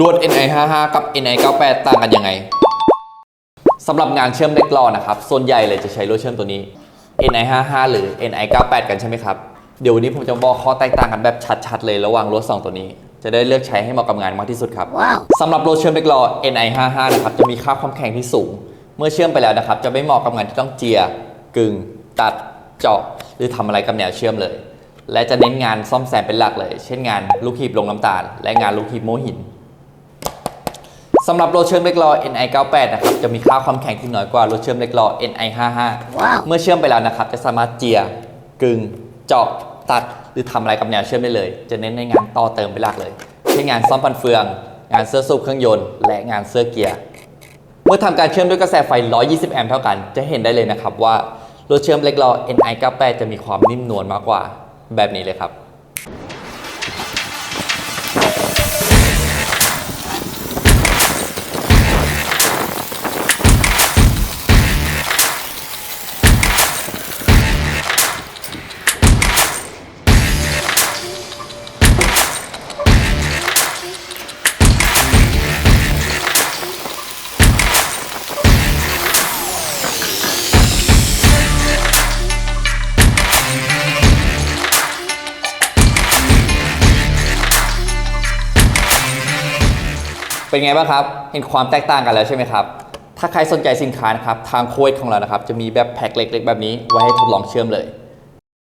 ลวด NI55 กับ NI98 ต่างกันยังไงสำหรับงานเชื่อมเล็กลอนะครับส่วนใหญ่เลยจะใช้ลวดเชื่อมตัวนี้ NI55 หรือ NI98 กันใช่ไหมครับ เดี๋ยววันนี้ผมจะบอกข้อแตกต่างกันแบบชัดๆ เลยระหว่างลวดสองตัวนี้ จะได้เลือกใช้ให้เหมาะกับงานมากที่สุดครับสำหรับลวดเชื่อมเล็กลอ NI55 นะครับจะมีค่าความแข็งที่สูง เมื่อเชื่อมไปแล้วนะครับ จะไม่เหมาะกับงานที่ต้องเจียกึงตัดเจาะหรือทำอะไรกับแนวเชื่อมเลย และจะเน้นงานซ่อมแซมเป็นหลักเลย เช่นงานลูกหีบลงน้ำตาล และงานลูกหีบโมหิน สำหรับโลเชื่อมเล็กลอ NI98 นะครับจะมีค่าความแข็งที่น้อยกว่าโลเชื่อมเล็กลอ NI55 เมื่อเชื่อมไปแล้วนะครับ จะสามารถเจียกึงเจาะตัดหรือทำอะไรกับแนวเชื่อมได้เลย จะเน้นในงานต่อเติมเป็นหลักเลยเช่นงานซ่อมปันเฟือง งานเสื้อสูบเครื่องยนต์ และงานเสื้อเกียร์เมื่อทำการเชื่อมด้วยกระแสไฟ 120 แอมป์เท่ากัน จะเห็นได้เลยนะครับว่าโลเชื่อมเล็กลอ NI98 จะมีความนิ่มนวลมากกว่าแบบนี้เลยครับ เป็นไงบ้างครับ เห็นความแตกต่างกันแล้วใช่ไหมครับ ถ้าใครสนใจสินค้านะครับ ทางโค้ดของเรานะครับ จะมีแบบแพ็คเล็ก ๆ แบบนี้ไว้ให้ทดลองเชื่อมเลย